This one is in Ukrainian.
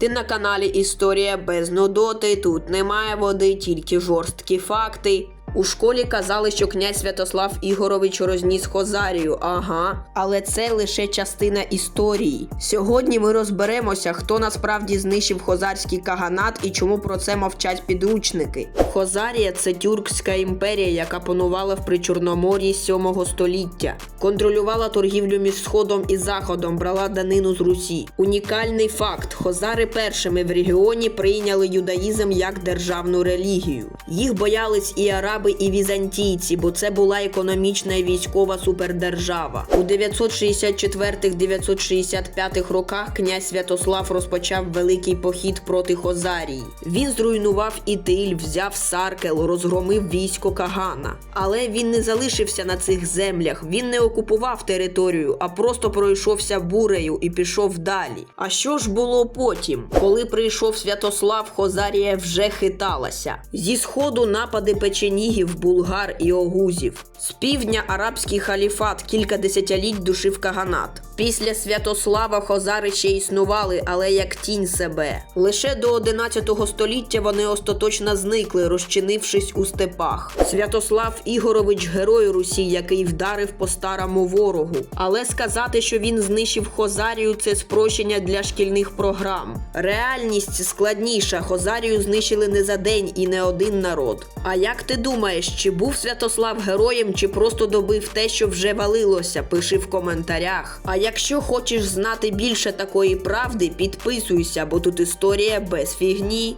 Ти на каналі Історія без нудоти. Тут немає води, тільки жорсткі факти. У школі казали, що князь Святослав Ігорович розніс Хозарію. Ага, але це лише частина історії. Сьогодні ми розберемося, хто насправді знищив хозарський каганат і чому про це мовчать підручники. Хозарія це тюркська імперія, яка панувала в Причорномор'ї 7 століття, контролювала торгівлю між сходом і заходом, брала данину з Русі. Унікальний факт: хозари першими в регіоні прийняли юдаїзм як державну релігію. Їх боялись і араби, і візантійці, бо це була економічна і військова супердержава. У 964-965 роках князь Святослав розпочав великий похід проти Хозарії. Він зруйнував Ітиль, взяв Саркел, розгромив військо Кагана. Але він не залишився на цих землях. Він не окупував територію, а просто пройшовся бурею і пішов далі. А що ж було потім? Коли прийшов Святослав, Хозарія вже хиталася. Зі сходу напади печенігів, булгар і огузів. З півдня арабський халіфат кілька десятиліть душив каганат. Після Святослава Хозари ще існували, але як тінь себе. Лише до 11 століття вони остаточно зникли, розчинившись у степах. Святослав Ігорович герой Русі, який вдарив по старому ворогу. Але сказати, що він знищив Хозарію, це спрощення для шкільних програм. Реальність складніша. Хозарію знищили не за день і не один народ. А як ти думаєш, чи був Святослав героєм, чи просто добив те, що вже валилося? Пиши в коментарях. А якщо хочеш знати більше такої правди, підписуйся, бо тут історія без фігні.